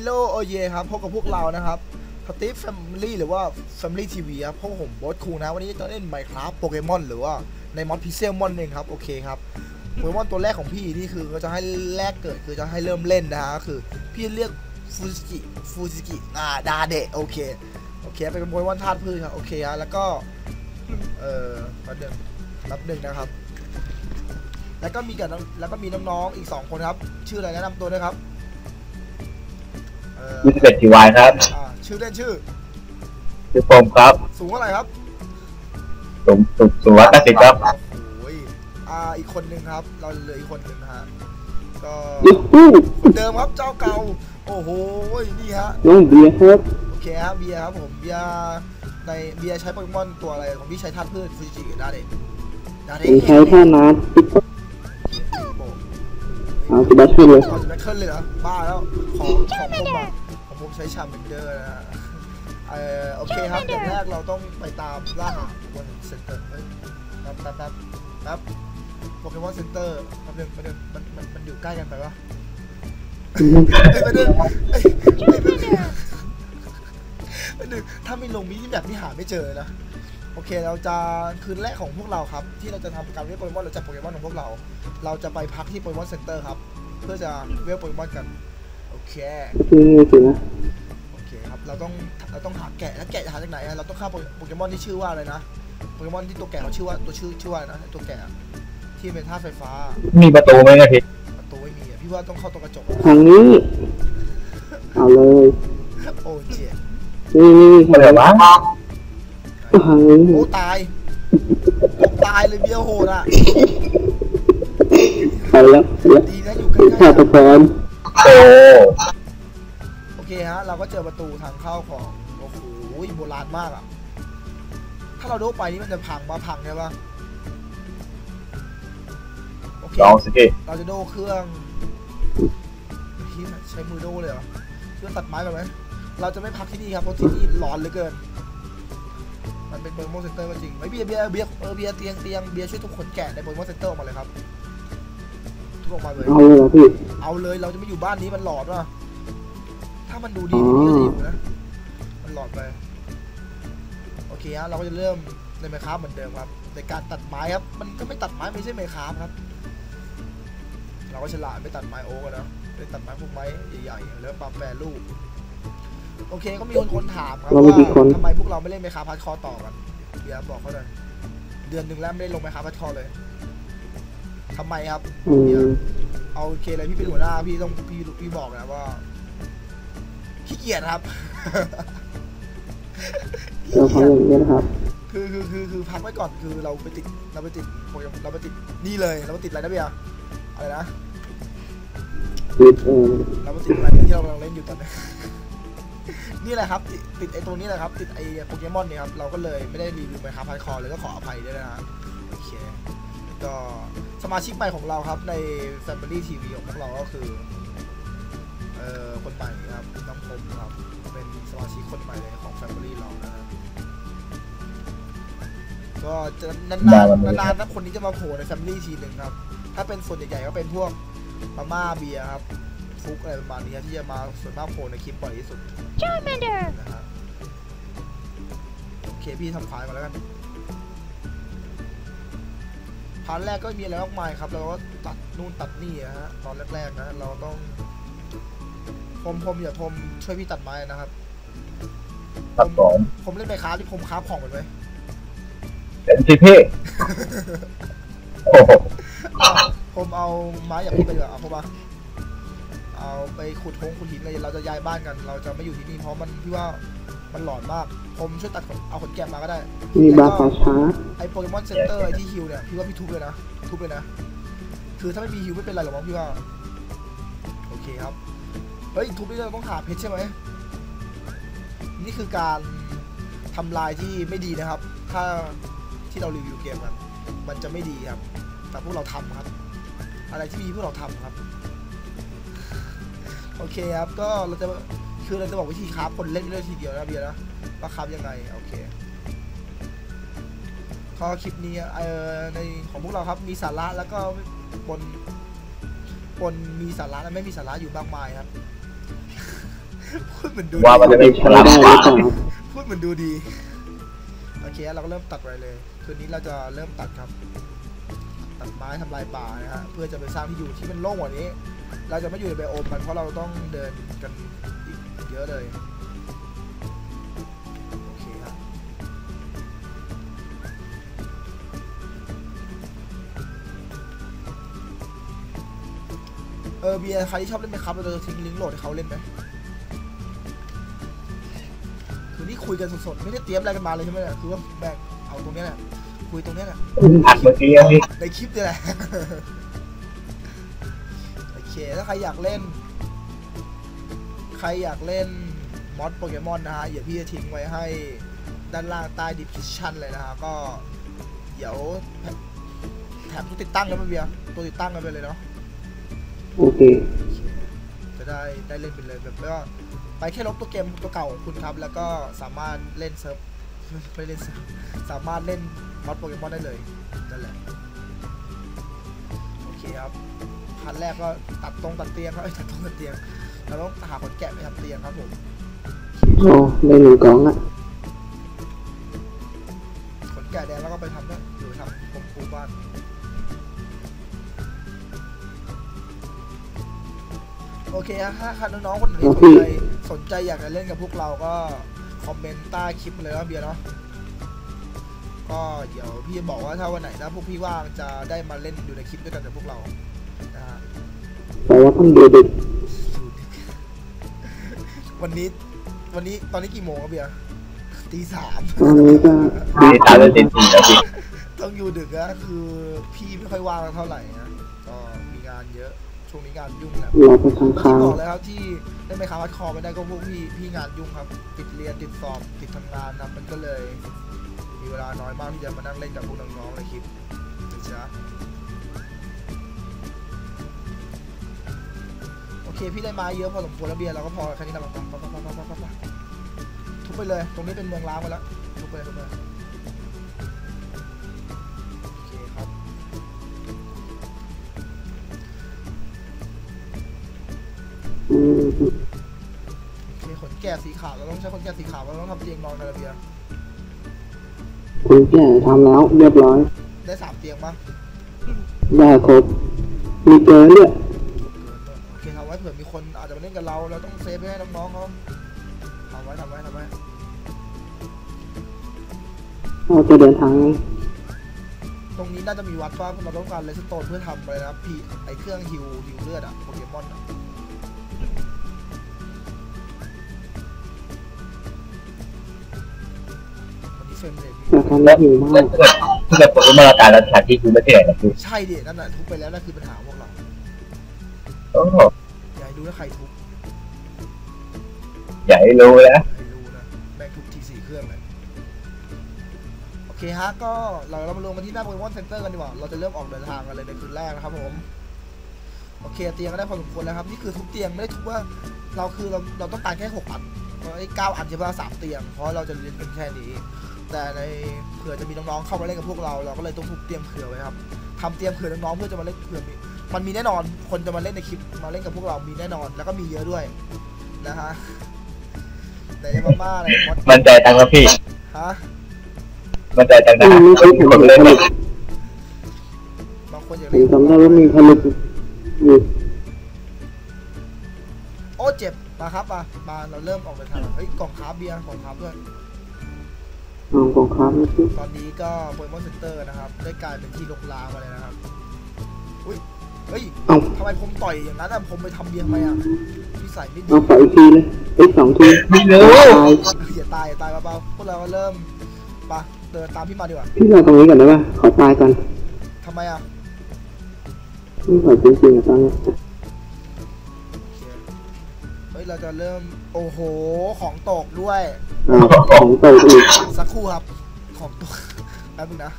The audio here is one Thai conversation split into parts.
ลโลโอเยครับพบกับพวกเรานะครับสตีฟแฟมิลี่หรือว่า Family TV ครับพวกผมบอสคูนะ วันนี้จะเล่น Minecraft โปเกมอนหรือว่าในมอดพิเซลมอนเองครับ โอเคครับโปเกมอนตัวแรกของพี่นี่คือก็จะให้แรกเกิดคือจะให้เริ่มเล่นนะฮะก็คือ พี่เรียกฟูจิกิฟูจิกิอ่าดาเดะโอเคโอเคเป็นโปเกมอนธาตุพืชครับโอเคฮะแล้วก็เอ่อนับหนึ่งนับหนึ่งนะครับ แล้วก็มีกับแล้วก็มีน้องๆอีกสองคนครับ ชื่ออะไรแนะนำตัวด้วยครับ ยี่สิบเอ็ดทีวายครับ อ่าชื่อเล่นชื่อ ชื่อโฟมครับสูงเท่าไหร่ครับสูงสูงสูงร้อยแปดสิบครับโอ้ยอ่าอีกคนหนึ่งครับ เราเหลืออีกคนหนึ่งนะฮะก็ยูฮูคนเดิมครับเจ้าเก่า โอ้โหนี่ฮะน้องเบียร์ครับโอเคครับเบียร์ครับผมเบียร์ในเบียร์ใช้โปเกมอนตัวอะไรของพี่ใช้ธาตุพืชฟูจิดาเดะดาผเดะมใช้ท่านาติ๊กโอ้ เอาสบัตขึ้นเลยเอาจะแบคเคิลเลยเหรอบ้าแล้วของของผมอะของผมใช้ชาร์เมนเดอร์นะฮะเออโอเคครับอย่างแรกเราต้องไปตามล่าหาบนเซ็นเตอร์เฮ้ยแป๊บแป๊บแป๊บแป๊บโปเกมอนเซ็นเตอร์แป๊บนึงแป๊บนึงมันมันมันอยู่ใกล้กันไปปะเฮ้ยแป๊บนึงเฮ้ยเฮ้ยแป๊บนึงแป๊บนึงถ้าไม่ลงมินิแบบนี้หาไม่เจอนะ โอเคเราจะคืนแรกของพวกเราครับ ที่เราจะทำการเวลโปเกมอนหรือจับโปเกมอนของพวกเรา เราจะไปพักที่โปเกมอนเซ็นเตอร์ครับ เพื่อจะเวลโปเกมอนกัน โอเคคือสินะโอเคครับเราต้องเราต้องหาแกะแล้วแกะจะหาจากไหนอะเราต้องฆ่าโปเกโปเกมอนที่ชื่อว่าอะไรนะโปเกมอนที่ตัวแกะเขาชื่อว่าตัวชื่อชื่อว่าอะไรนะตัวแกะอะที่เป็นธาตุไฟฟ้า มีประตูไหมครับพี่ประตูไม่มีอะพี่ว่าต้องเข้าตรงกระจกทางนี้เอาเลยโอ้เจ็บนี่นี่อะไรวะทางนี้ โอ้ตายผมตายเลยเบี้ยวโหดอะไปแล้วไปแล้วดีนะอยู่ใกล้ฆาตๆกรโอ้โอเคฮะ เราก็เจอประตูทางเข้าของโอ้โหโบราณมากอะถ้าเราโดดไปนี่มันจะพังมาพังใช่ปะโอเคลองสิพี่เราจะโดเครื่องพี่ใช้มือโดเลยเหรอเครื่องตัดไม้ก่อนไหมเราจะไม่พักที่นี่ครับเพราะที่นี่ร้อนเหลือเกิน มันเป็นโปเกมอนเซ็นเตอร์ก็จริงไม่เบียร์เบียร์เบียร์เออเบียร์เตียงเตียงเบียร์ช่วยทุกคนแกะในโปเกมอนเซ็นเตอร์ออกมาเลยครับทุกออกมาเลย เอาเลยเหรอพี่เอาเลยเราจะไม่อยู่บ้านนี้มันหลอดว่ะถ้ามันดูดีนี่ก็จะอยู่นะ มันหลอดไป โอเคฮะเราก็จะเริ่มในไมค้าเหมือนเดิมครับในการตัดไม้ครับ มันก็ไม่ตัดไม้ไม่ใช่ไมค้าครับ เราก็ฉลาดไม่ตัดไม้โอ๊กอะนะไม่ตัดไม้พวกไม้ใหญ่ๆแล้วปรับแปรรูป โอเคก็มีคนคนถามครับว่าทำไมพวกเราไม่เล่นไมค้าพัดคอต่อกันเดี๋ยวบอกเขาเลยเดือนหนึ่งแล้วไม่ได้ลงไมค้าพัดคอเลยทำไมครับอืมเอาโอเคเลยพี่เป็นหัวหน้าพี่ต้องพี่พี่บอกนะว่าขี้เกียจครับขี้เราเกีเขายจอย่างนี้นะครับ คือคือคือคือพักไว้ก่อนคือเราไปติดเราไปติดโปรแกรมเราไปติดนี่เลยเราไปติดอะไรนะเบียร์อะไรนะติดเออเราไปติดอะไรที่เรากำลังเล่นอยู่ตอนนี้ นี่แหละครับติดติดไอ้ตัวนี้แหละครับ ติดไอ้โปเกมอนเนี่ยครับ เราก็เลยไม่ได้รีวิวไปครับพัดคอเลยก็ขออภัยด้วยนะฮะโอเคก็สมาชิกใหม่ของเราครับใน Family TV ของพวกเราก็คือเอ่อคนใหม่ครับน้องพมครับ เป็นสมาชิกคนใหม่เลยของ Family เรานะฮะก็จะนานๆนานๆนะคนนี้จะมาโผล่ใน Family ทีหนึ่งครับ ถ้าเป็นส่วนใหญ่ๆก็เป็นพวกมาม่าเบียร์ครับ ฟุกอะไรประมาณนี้ครับที่จะมาส่วนมากโผล่ในคลิปบ่อยที่สุด Charmander! นะฮะโอเคพี่ทำขายก่อนแล้วกันพาร์ทแรกก็มีอะไรมากมายครับเราก็ตัดนู่นตัดนี่อะฮะตอนแรกๆนะเราต้องพรมพรมอย่าพรมช่วยพี่ตัดไม้นะครับตัดสองผมเล่นไปค้าที่ผมค้าของมันไว้เป็นสิพี่ผมเอาไม้อย่างนี้ไปดีกว่าเอาเข้ามา เอาไปขุดทงขุดหินเลยเราจะย้ายบ้านกัน เราจะไม่อยู่ที่นี่เพราะมันพี่ว่ามันหลอนมาก ผมช่วยตัดขนเอาขนแกะมาก็ได้มีบาร์ป่าช้าไอโปเกมอนเซ็นเตอร์ไอที่ฮิวเนี่ยพี่ว่าพี่ทุบเลยนะทุบเลยนะ คือถ้าไม่มีฮิวไม่เป็นไรหรอกมั้งพี่ว่า โอเคครับ เฮ้ยทุบนี่เราต้องหาเพชรใช่ไหม นี่คือการทำลายที่ไม่ดีนะครับ ถ้าที่เรารีวิวเกมกันมันจะไม่ดีครับ แต่พวกเราทำครับ อะไรที่มีพวกเราทำครับ โอเคครับ ก็เราจะคือเราจะบอกวิธีคราฟคนเล่นได้ทีเดียวนะเบียร์นะว่าคราฟยังไงโอเคก็คลิปนี้เอ่อในของพวกเราครับมีสาระแล้วก็ปนปนมีสาระและไม่มีสาระอยู่มากมายครับพูดเหมือนดูว่ามันดีจะไม่ฉใช้ลาดได้หกรือว่าเปล่าพูดเหมือนดูดีโอเคเราก็เริ่มตัดไปเลย คืนนี้เราจะเริ่มตัดครับ ตัดไม้ทำลายป่านะฮะเพื่อจะไปสร้างที่อยู่ที่มันโล่งกว่านี้ เราจะไม่อยู่ในไบโอมกันเพราะเราต้องเดินกันอีกเยอะเลยโอเคครับเออเบียร์ใครที่ชอบเล่นไหมครับเราจะทิ้งลิงก์โหลดให้เขาเล่นไหมคือนี่คุยกันสดๆไม่ได้เตรียมอะไรกันมาเลยใช่ไหมเนี่ยคือว่าแบกเอาตรงเนี้ยแหละคุยตรงเนี้ยแหละอัดเมื่อกี้อะพี่ในคลิปนี่แหละโอ เคถ้าใครอยากเล่น ใครอยากเล่นมอดโปเกมอนนะฮะเดี๋ยวพี่จะทิ้งไว้ให้ด้านล่างใต้ดิสคริปชันเลยนะฮะก็เดี๋ยวแถมตัวติดตั้งกันไปเบียร์ตัวติดตั้งกันไปเลยเนาะโอเคจะได้ได้เล่นไปเลยแบบว่าไปแค่ลบตัวเกมตัวเก่าของคุณครับ แล้วก็สามารถเล่นเซิร์ฟไม่เล่นเซิร์ฟสามารถเล่นมอดโปเกมอนได้เลยนั่นแหละโอเคครับ พันแรกก็ตัดตรงตัดเตียงครับเอ้ยตัดตรงตัดเตียงเราต้องหาขนแกะไปทำเตียงครับผมโอ้ได้หนึ่งกล่องละขนแกะแดงแล้วก็ไปทำด้วยหรือทำผมปูบ้านโอเคครับถ้าใครน้องๆคนไหนสนใจสนใจอยากจะเล่นกับพวกเราก็คอมเมนต์ใต้คลิปมาเลยนะเบียร์เนาะก็เดี๋ยวพี่บอกว่าถ้าวันไหนนะพวกพี่ว่างจะได้มาเล่นอยู่ในคลิปด้วยกันกับพวกเรานะฮะ แต่ว่าต้องดูดึกวันนี้ วันนี้ตอนนี้กี่โมงครับเบียร์ตีสามตอนนี้ก็พี่ตามเล่นเต็มที่แล้วพี่ต้องอยู่ดึกนะคือพี่ไม่ค่อยว่างเท่าไหร่นะก็มีงานเยอะช่วงนี้งานยุ่งแหละรอไปทางที่ข้าวบอกเลยครับที่ได้ไม่ค้าวัดคอไม่ได้ก็พวกพี่พี่งานยุ่งครับ ติดเรียนติดสอบติดทำงานนะมันก็เลย มีเวลาน้อยมากที่จะมานั่งเล่นกับพวกน้องๆในคลิปนะจ๊ะ เคพี่ได้มาเยอะพอสมควรแล้วเบียร์เราก็พอแค่นี้นะปั๊บปั๊บปั๊บปั๊บปั๊บปั๊บปั๊บทุบไปเลย ตรงนี้เป็นเมืองล้างไปแล้วทุบไปเลยทุบไปเลยโอเคครับอืมโอเคขนแกะสีขาวเราต้องใช้ขนแกะสีขาวเราต้องทำเตียงนอนกันระเบียงคุณแก่ทำแล้วเรียบร้อย ได้สามเตียงปะได้ครบมีเกินด้วย ผื่อมีคนอาจจะมาเล่นกับเรา เราต้องเซฟไว้ให้น้องๆเขาทำไว้ทำไว้ทำไว้เราจะเดินทางไงตรงนี้น่าจะมีวัดว่าเราต้องการเลสโตนเพื่อทำอะไรนะพี่ไอเครื่องฮิวฮิวเลือดอะโปเกมอนอะวันนี้เฟรมเรทแต่ทำแล้วหิวมาแล้วกถ้าเกิดถ้าเกิดผมมาตรการแล้วสถานที่กูไม่เท่าไหร่นะพี่ใช่ดินั่นแหละทุบไปแล้วนั่นคือปัญหาพวกเรา โอ้ โหอย่าให้รู้นะใครทุบอย่าให้รู้นะให้รู้นะแม่งทุบทีสี่เครื่องเลยโอเคฮะก็เราเรามาลงกันที่หน้าโปเกมอนเซ็นเตอร์กันดีกว่าเราจะเริ่มออกเดินทางกันเลยในคืนแรกนะครับผมโอเคเตียงก็ได้พอสมควรแล้วครับนี่คือทุกเตียงไม่ได้ทุกว่าเราคือเราเราต้องการแค่หกอันไอ้เก้าอันใช่ป่ะสามเตียงเพราะเราจะเรียนกันแค่นี้ แต่ในเผื่อจะมีน้องๆเข้ามาเล่นกับพวกเรา เราก็เลยต้องทุบเตียงเผื่อไว้ครับทำเตียงเผื่อน้องๆเพื่อจะมาเล่นเผื่อมี มันมีแน่นอน คนจะมาเล่นในคลิปมาเล่นกับพวกเรามีแน่นอน แล้วก็มีเยอะด้วยนะฮะ แต่ยังมาม่าอะไรมดมันใจตังค์แล้วพี่ ฮะ มันใจตังค์นะอืมไม่ใช่ผมคนผเล่นลิตบางคนอยากผเล่มนจำได้ว่ามีผลิตอยู่ โอ้เจ็บ มาครับมามาเราเริ่มออกเดินทางเฮ้ยกล่องคาร์บเบียร์กล่องคาร์บด้วยเอาของครับนะพี่ตอนนี้ก็โปเกมอนเซ็นเตอร์นะครับ ได้กลายเป็นที่ลกล้างมาเลยนะครับ อุ้ย เฮ้ยเอาทำไมผมต่อยอย่างนั้นอะผมไปทำเบียร์ทำไมอะพี่ใส่ไม่ดีเอาไปอีกทีเลยไอ้ยสองทีไม่รู้ ตายอย่าตายอย่าตายเบาๆพวกเราก็เริ่มไปะเดินตามพี่มาดีกว่าพี่มาตรงนี้ก่อนได้ป่ะขอตายก่อนทำไมอะไม่ไหวจริงๆอะตอนนี้โอเคเฮ้ยเราจะเริ่มโอ้โหของตกด้วยเอาของตกอีกสักครู่ครับ ของตก แป๊บนึงนะ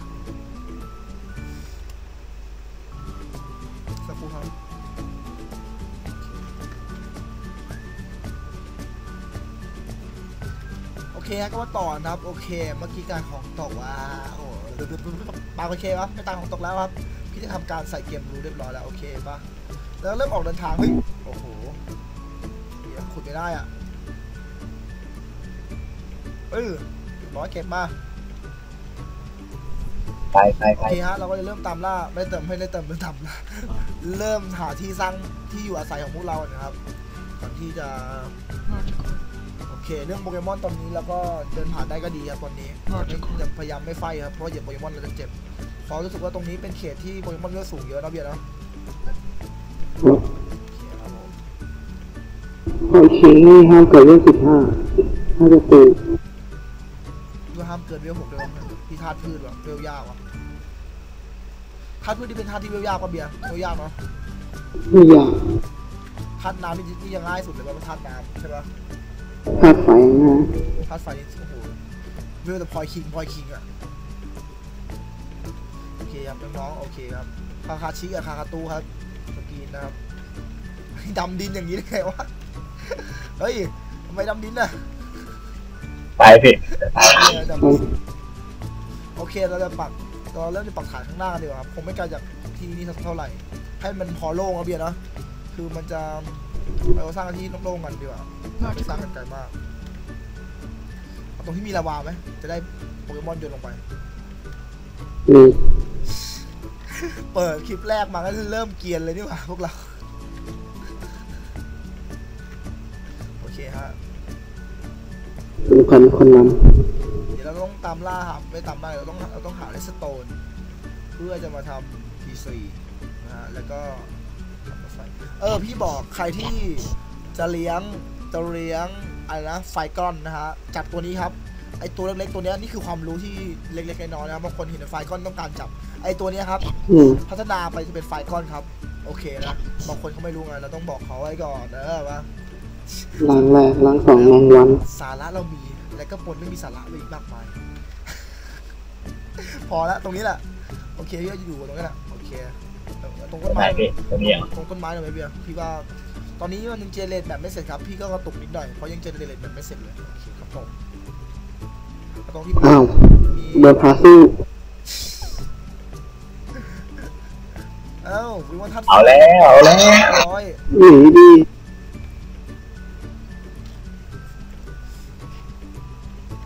เคฮะก็มาต่อนะครับโอเคเมื่อกี้การของตกว้าโอ้โหปาโอเคปะไม่ตามของตกแล้วครับพี่จะทำการใส่เกมรู้เรียบร้อยแล้วโอเคปะแล้วเริ่มออกเดินทางเฮ้ยโอ้โหเดี๋ยวขุดไม่ได้อะเออร้อยเก็บมาไปไปโอเคฮะเราก็จะเริ่มตามล่าไม่เติมไม่ได้เติมไม่ได้ตามล่าเริ่มหาที่สร้างที่อยู่อาศัยของพวกเรานะครับก่อนที่จะ เคเรื่องโปเกมอนตอนนี้เราก็เดินผ่านได้ก็ดีครับตอนนี้อย่าไม่อย่าพยายามไม่ไฟครับเพราะว่าเหยียบโปเกมอนเราจะเจ็บเพราะรู้สึกว่าตรงนี้เป็นเขตที่โปเกมอนเลือดสูงเยอะนะเบียร์เนาะครับโอเคครับผมโอเคนี่ห้ามเกิดเรื่องสิบห้าถ้าจะตีด้วยห้ามเกินเวลหกเลยวะพี่ธาตุพืชวะเวลยากวะธาตุพืชที่เป็นธาตุที่เวลยากกว่าเบียร์เวลยากเนาะไม่อยากธาตุน้ำนี่นี่ยังง่ายสุดเลยว่าธาตุน้ำใช่ปะ ธาตุไฟนะธาตุไฟนี่โอ้โหเวลแต่พลอยคิงพลอยคิงอะโอเคครับน้องๆโอเคครับคาคาชิกับคาคาตูครับสกรีนนะครับดำดินอย่างนี้ได้ไงวะเฮ้ยทำไมดำดินอะไปพี่เออดำดินโอเคเราจะปักเราเริ่มจะปักฐานข้างหน้ากันดีกว่าครับคงไม่ไกลจากที่นี่สักเท่าไหร่ให้มันพอโล่งอะเบียร์เนอะคือมันจะเราสร้างที่โล่งๆกันดีกว่า ไม่สร้างกันไกลมากเอาตรงที่มีลาวาไหมจะได้โปเกมอนโยนลงไปมีเปิดคลิปแรกมาก็เริ่มเกรียนเลยนี่หว่าพวกเรา โอเคฮะสำคัญคนนเดี๋ยวเราต้องตามล่าครับไม่ตามล่าเราต้องเราต้องหาเลสโตน เพื่อจะมาทำ PC นะฮะ แล้วก็ทำรถไฟเออ พี่บอกใครที่จะเลี้ยง จะเลี้ยงอะไรนะไฟกอนนะฮะจับตัวนี้ครับไอตัวเล็กๆตัวเนี้ยนี่คือความรู้ที่เล็กๆน้อยๆนะครับบางคนเห็นไฟกอนต้องการจับ ไอตัวเนี้ยครับำอืมพัฒนาไปจะเป็นไฟก้อนครับ โอเคนะบางคนเขาไม่รู้ไงเราต้องบอกเขาไว้ก่อนเออว่าล้างแรกล้างสองล้างวัน สาระเรามีและก็ปนไม่มีสาระไปอีกมากมายพอละตรงนี้แหละโอเคพี่ก็อยู่ตรงนี้แหละโอเคตรงต้นไปไม้พี่ตรงนี้อะตรงต้นไม้หน่อยไหมเบียร์พี่ว่า ตอนนี้มันยังเจเนเรตแบบไม่เสร็จครับ พี่ก็กระตุกนิดหน่อยเพราะยังเจเนเรตแบบไม่เสร็จเลยโอเคครับผมตรงที่อ้าวมีเดินพาสู้เอ้าวิวันทัศน์เอาแล้วเอาแล้วร้อยหนีดี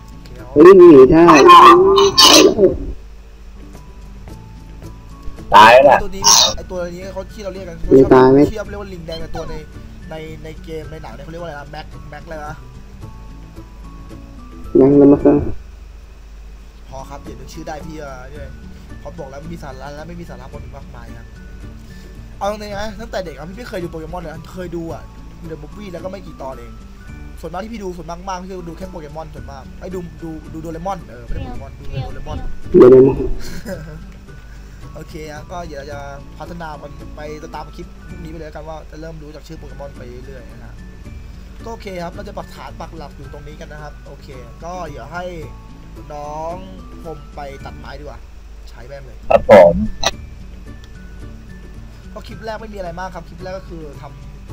โอเคเอาเฮ้ยหนีได้ ไปแล้วตายแล้วตัวนี้ไอตัวนี้เขาที่เราเรียกกันมีตายไหมเทียบเรียกว่าลิงแดงกับตัวในในในเกมในหนังเนี่ยเขาเรียกว่าอะไรนะแม็กแม็กอะไรนะยังแล้วมาซะพอครับเดี๋ยวนึกชื่อได้พี่อะเนี่ยเขาบอกแล้วมีสาระและไม่มีสาระคนมากมายครับเอาตรงๆนะตั้งแต่เด็กอะพี่ไม่เคยดูโปเกมอนเลยนะเคยดูอะเดอะบุ๊กวี่แล้วก็ไม่กี่ตอนเองส่วนมากที่พี่ดูส่วนมากมากๆพี่ก็ดูแค่โปเกมอนส่วนมากไอ้ดูดูดูโดเรมอนเออไม่ได้โปเกมอนดูโดเรมอนเดี๋ยวเดี๋ยวมาโอ เคครับก็เดี๋ยวเราจะพัฒนามันไปตามคลิปพวกนี้ไปเลยแล้วกันว่าจะเริ่มรู้จากชื่อโปเกมอนไปเรื่อยๆนะฮะก็โอเคครับเราจะปักฐานปักหลักอยู่ตรงนี้กันนะครับ โอเค ก็เดี๋ยวให้น้องผมไปตัดไม้ดีกว่า ใช้แม่งเลยครับผมก็คลิปแรกไม่มีอะไรมากครับ คลิปแรกก็คือท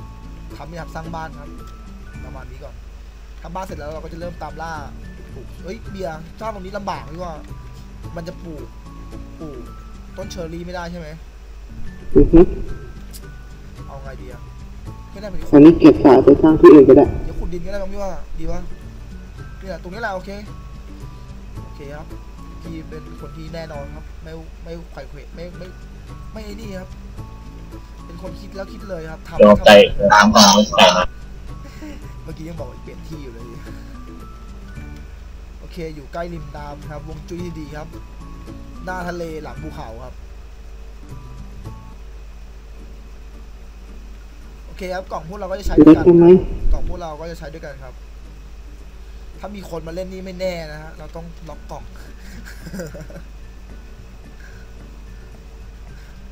ำทำนี่ครับสร้างบ้านครับประมาณนี้ก่อนทำบ้านเสร็จแล้วเราก็จะเริ่มตามล่าปลูกเฮ้ยเบียร์เจ้าตรงนี้ลำบากพี่ว่า มันจะปลูกปลูก ต้นเชอร์รี่ไม่ได้ใช่ไหมอือฮึเอาไงดีอะไม่ได้ไปดิอันนี้เก็บสายไปสร้างที่อื่นก็ได้เดี๋ยวขุดดินก็ได้มั้งพี่ว่าดีวะเนี่ยตรงนี้แหละโอเคโอเคครับพี่เป็นคนที่แน่นอนครับ ไม่ไม่ไขว่เขวไม่ไม่ไม่ไอ้นี่ครับ เป็นคนคิดแล้วคิดเลยครับทำโดนทำใจตามตามใจนะเมื่อกี้ยังบอกว่าเปลี่ยนที่อยู่เลย โอเค อยู่ใกล้ริมน้ำครับ วงจุ้ยที่ดีครับ หน้าทะเลหลังภูเขาครับ โอเคครับกล่องพวกเราก็จะใช้ด้เล็วยกกันใช่ไหมกล่องพวกเราก็จะใช้ด้วยกันครับ ถ้ามีคนมาเล่นนี่ไม่แน่นะฮะเราต้องล็อกกล่อง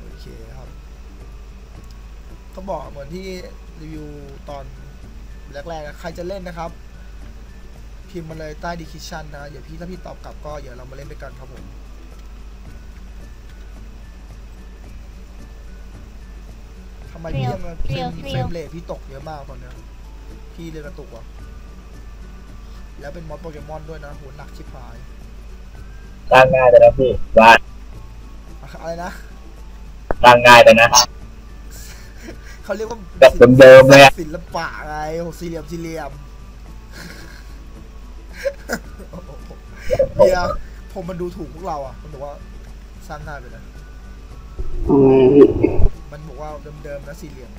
โอเคครับก็บอกเหมือนที่รีวิวตอนแรกๆนะใครจะเล่นนะครับพิมพ์มาเลยใต้ดีคิชั่นนะ เดี๋ยวพี่ถ้าพี่ตอบกลับก็เดี๋ยวเรามาเล่นด้วยกันครับผมำไมพี่ยังเฟรมเฟรมเรทพี่ตกเยอะมากตอนเนี้ยพี่เลยกระตุกว่ะแล้วเป็นมอสโปเกมอนด้วยนะโหหนักชิบหายสร้างง่ายแต่นะพี่บ้านอะไรนะสร้างง่ายแต่นะเขาเรียกว่าแบบเดิมๆเลยอะศิลปะไงโหสี่เหลี่ยมสี่เหลี่ยมโอเบียร์ผมมันดูถูกพวกเราอะมันบอกว่าสร้างหน้าไปนะเอาไงอะพี่ มันบอกว่าเดิมๆนะสี่เหลี่ยม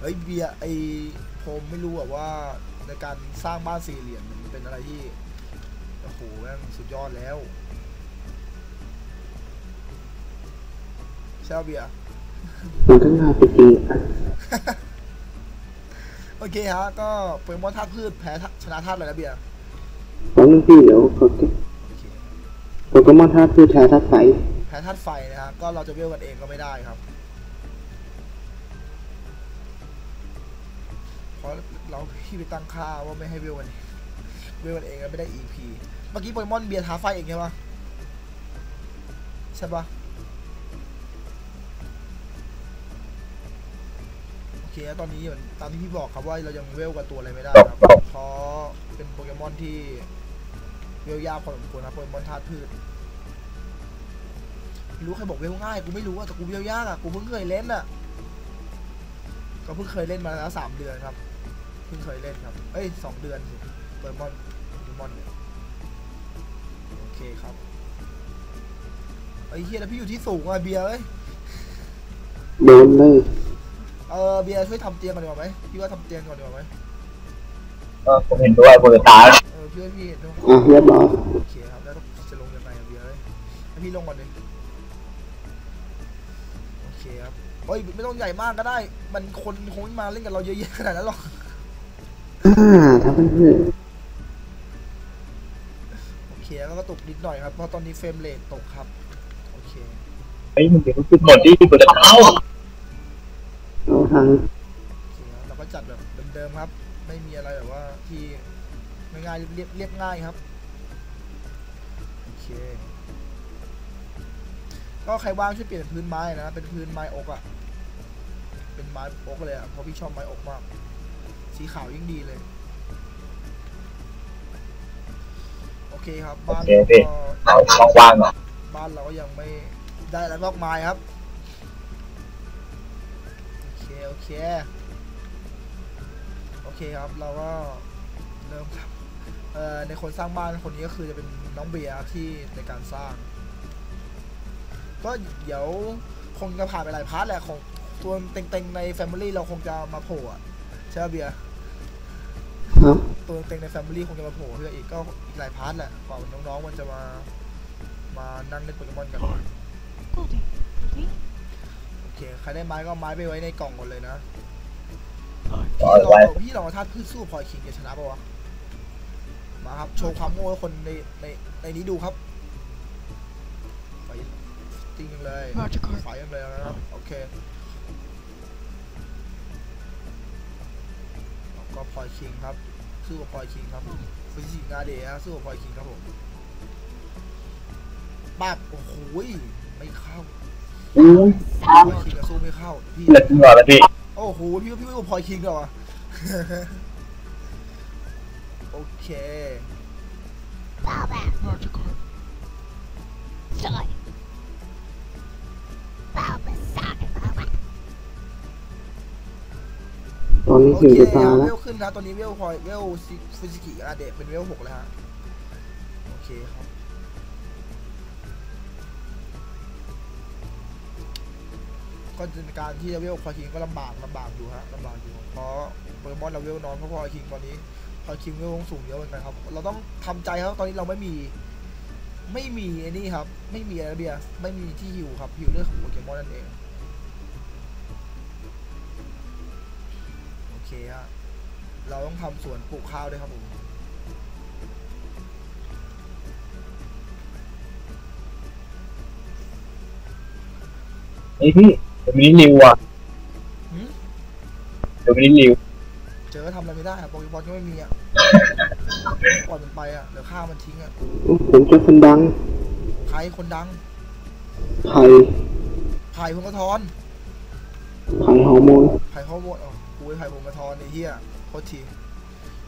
เฮ้ยเบียร์ไอผมไม่รู้อะว่าในการสร้างบ้านสี่เหลี่ยมมันเป็นอะไรที่โอ้โหแม่งสุดยอดแล้วใช่ปะเบียร์มันก็น่าไปจริงอะโอเคฮะก็โปเกมอนธาตุพืชแพ้ธาชนะธาตุอะไรนะเบียร์ตอนนึงพี่เดี๋ยวเขาจะโอเคโปเกมอนธาตุพืชแท้ธาตุไฟ แพ้ธาตุไฟนะฮะก็เราจะเวลกันเองก็ไม่ได้ครับ เพราะเราพี่ไปตั้งค่าว่าไม่ให้เวลกันเองเวลกันเองแล้วไม่ได้ EP เมื่อกี้โปเกมอนเบียร์ท้าไฟเองใช่ปะใช่ปะโอเคตอนนี้เหมือนตามที่พี่บอกครับว่าเรายังเวลกับตัวอะไรไม่ได้ครับเพราะเป็นโปเกมอนที่เวลยากพอสมควรนะโปเกมอนธาตุพืช รู้ใครบอกเวลง่ายกูไม่รู้อะแต่กูเวลยากอะกูเพิ่งเคยเล่นอะก็เพิ่งเคยเล่นมาแล้วสามเดือนครับเพิ่งเคยเล่นครับเอ้ยสองเดือนสิเปิดมอนโปเกมอนเนี่ยโอเคครับไอ้เฮียแล้วพี่อยู่ที่สูงอะเบียร์เอ้ยโดนเลยเออเบียร์ช่วยทำเตียงก่อนดีกว่าไหมพี่ว่าทำเตียงก่อนดีกว่าไหมก็ผมเห็นด้วยบนตาเออพี่ว่าพี่ต้องอะเรียบร้อยโอเค ฮ้ยไม่ต้องใหญ่มากก็ได้ มันคนคงไม่มาเล่นกับเราเยอะแยะขนาดนั้นหรอกอ่าถ้าเพื่อนโอเคแล้วก็ตกนิดหน่อยครับ เพราะตอนนี้เฟรมเรทตกครับ โอเคไอ้ยมึงเดี๋ยวมึงขึ้นหมดที่บนตาๆเอาทางโอเคครับเราก็จัดแบบเดิมๆครับ ไม่มีอะไรแบบว่าที่ง่ายๆเรียบเรียบง่ายครับ โอเค ก็ใครว่างช่วยเปลี่ยนพื้นไม้นะ เป็นพื้นไม้อกอะ่ะ เป็นไม้อกเลยอะ่ะเพราะพี่ชอบไม้อกมาก สีขาวยิ่งดีเลย โอเคครับ บ้านเราก็เอาช่องว่างหน่อยบ้านเราก็ยังไม่ได้อะไรมากมายครับ โอเค โอเค โอเคครับ เราก็เริ่มครับเอ่อในคนสร้างบ้านคนนี้ก็คือจะเป็นน้องเบียร์ที่ในการสร้าง ก็เดี๋ยวคงจะผ่านไปหลายพาร์ทแหละของ ตัวเต็งๆใน Family เราคงจะมาโผล่อะใช่ไหมเบียร์ครับตัวเต็งใน Family คงจะมาโผล่เพื่ออีกก็อีกหลายพาร์ทแหละกว่าน้องๆมันจะมามานั่งเล่นโปเกมอนกันโอเคใครได้ไม้ก็เอาไม้ไปไว้ในกล่องก่อนเลยนะต่อพี่ลองไว้เอาพี่ลองเอาธาตุพืชสู้พลอยคิงจะชนะปะวะมาครับโชว์ความโง่ให้คนในในในนี้ดูครับไฟจริงเลยไฟยังเลยนะครับโอเค แล้วก็พลอยคิงครับ สู้กับพลอยคิงครับฟิสิกงาเดะสู้กับพลอยคิงครับผมปั๊บโอ้โหยไม่เข้าอู้พลอยคิงกับสู้ไม่เข้าพี่เหลือจริงเหรอแล้วพี่โอ้โหพี่พี่ไม่ดูพลอยคิงเหรอวะโอเค Magikarp. Soy. Bulbasaur. อนนี้โอถึงเคจะตาเอาแล้วเวลขึ้นนะตอนนี้เวลพอยเวลฟิสิกิอาเดะเป็นเวลหกแล้วฮะโอเคครับก็ในการที่จะเวลพอยคิงก็ลำบากลำบากอยู่ฮะลำบากอยู่เพราะโปเกมอนเราเวลน้อยเพราะพอยคิงตอนนี้พอยคิงเวลสูงเยอะเหมือนกันครับ เราต้องทำใจครับตอนนี้เราไม่มี ไม่มีไอ้นี่ครับ ไม่มีอะไรเบียไม่มีที่ฮิวครับฮิวเรื่องของโปเกมอนนั่นเอง ฮะเราต้องทำสวนปลูกข้าวด้วยครับผมไอ้ยพี่เดี๋ยวมินิริวอะหืมเดี๋ยวมินิริวเจอก็ทำอะไรไม่ได้อะโปเกมอนก็ไม่มีอะปล่อยมันไปอะเดี๋ยวฆ่ามันทิ้งอะผมเจอคนดังใครคนดังไผ่ไผ่พงศธรไผ่ฮอร์โมน ไผ่ข้าวโพดอ๋อกูไปไผ่พงศธรไอ้เหี้ยโคตรที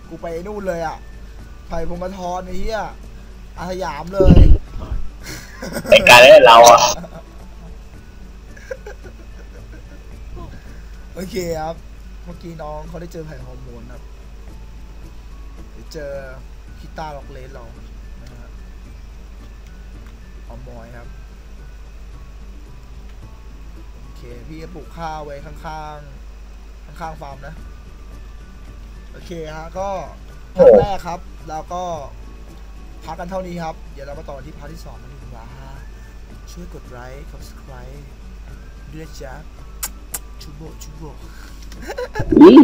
กูไปไอ้นู่นเลยอะไผ่พงศธรไอ้เหี้ยอาสยามเลยในการเล่นเราอะโอเคครับ เมื่อกี้น้องเขาได้เจอไผ่ฮอร์โมนครับเดี๋ยวเจอฮิต้าล็อกเลสเรานะฮะเอามอยครับโอเค พี่จะปลูกข้าวไว้ข้างๆ ข้างๆฟาร์มนะ โอเคฮะก็พาร์ทแรกครับ แล้วก็พักกันเท่านี้ครับ เดี๋ยวเรามาต่อที่พาร์ทที่สองกันดีกว่าช่วยกดไลค์ subscribe ด้วยนะจ๊ะชูโบชูโบยี่